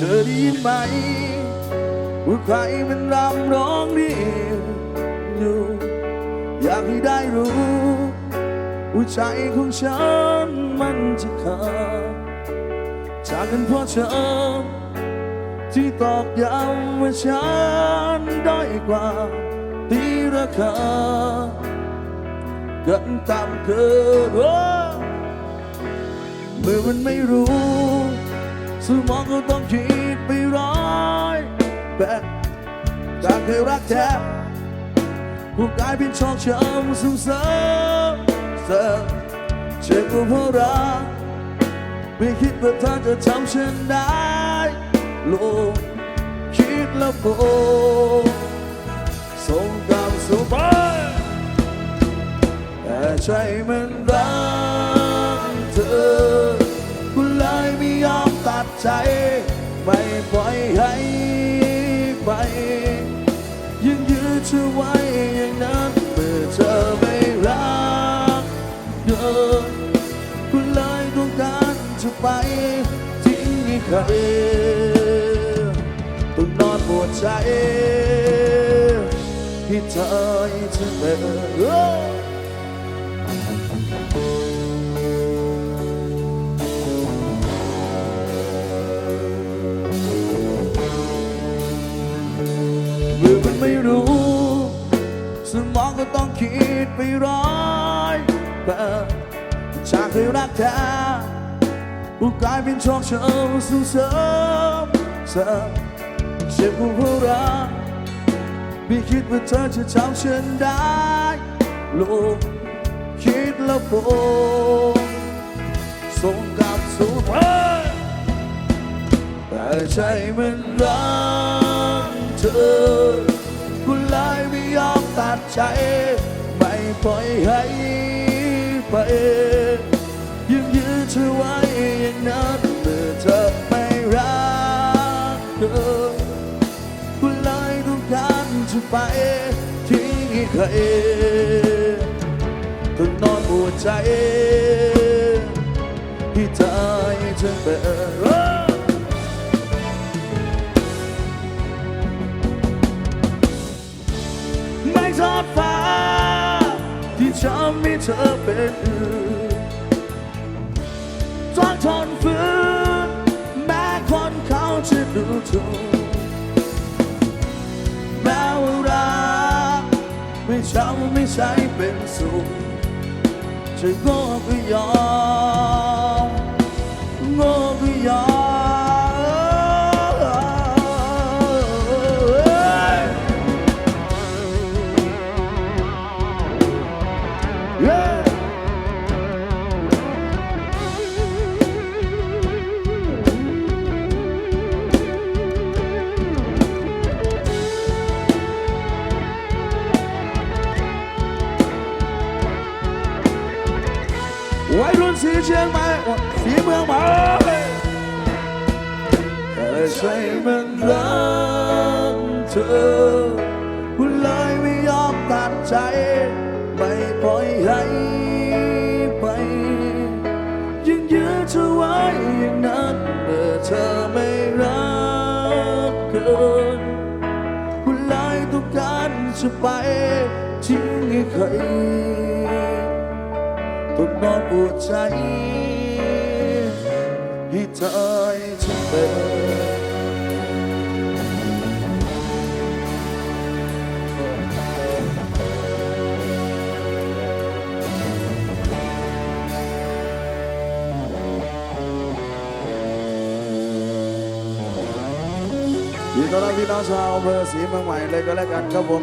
ธอได้ยินไหมว่าใครมันรำร้องเรียกอยู่ อยากให้ได้รู้ว่าใจของฉันมันจะขาดจากกันเพราะเธอ ที่ตอกย้ำว่าฉันด้อยกว่าตีราคาเกันตามเคยเมื่อมันไม่รู้ สมองก็ต้องคิดไปร้อยแบบจากเคยรักแท้ผู้กลายเป็นชอกช้ำซึมเศร้าเศร้าเจ็บกว่าเพราะรักไม่คิดว่าเธอจะทำฉันได้โลกคิดแล้วโกส่งกลับสู่ไปแต่ใจมันรั ธอไว้อย่างนั้นเมื่อเธอไม่รักเธอกูเลยต้องการจะไปทิ้งให้ใครต้องนอนปวดใจที่เธอจะเป็นเมื่อไม่รู้ ก็ต้องคิดไปร้อยแบบจากเคยรักแท้กูกลายเป็นชอกช้ำสู่เสริมเสริมเจ็บกูเพราะรักไม่คิดว่าเธอจะทำฉันได้โลกคิดแล้วโปงส่งกลับสู่เธอแต่ใจมันรักเธอ ปล่อยให้ไปยังยืนเธอไว้อย่างนั้นเมื่อเธอไม่รักเธอกูเลยต้องการจะไปทิ้งให้ใครต้องนอนปวดใจที่เธอจะเป็นไม่ทอดฟ้า ที่ทำให้เธอเป็นอื่นต้องทนฝืนแม้คนเขาจะดูถูกแม้ว่ารักไม่จำไม่ใช่เป็นสุขจะโง่ก็ยอม วัยรุ่นสีเชียงใหม่สีเมืองใหม่แต่ใจมันรักเธอกูเลยไม่ยอมตัดใจ ไม่ปล่อยให้ไป ยังยืนเธอไว้อย่างนั้นเมื่อเธอไม่รักเกินกูเลยต้องการจะไปทิ้งให้ใคร นอนปวดใจที่เธอจะเป็นยินดีต้อนรับพี่น้องชาวอำเภอศรีเมืองใหม่เลยก็แล้วกันครับผม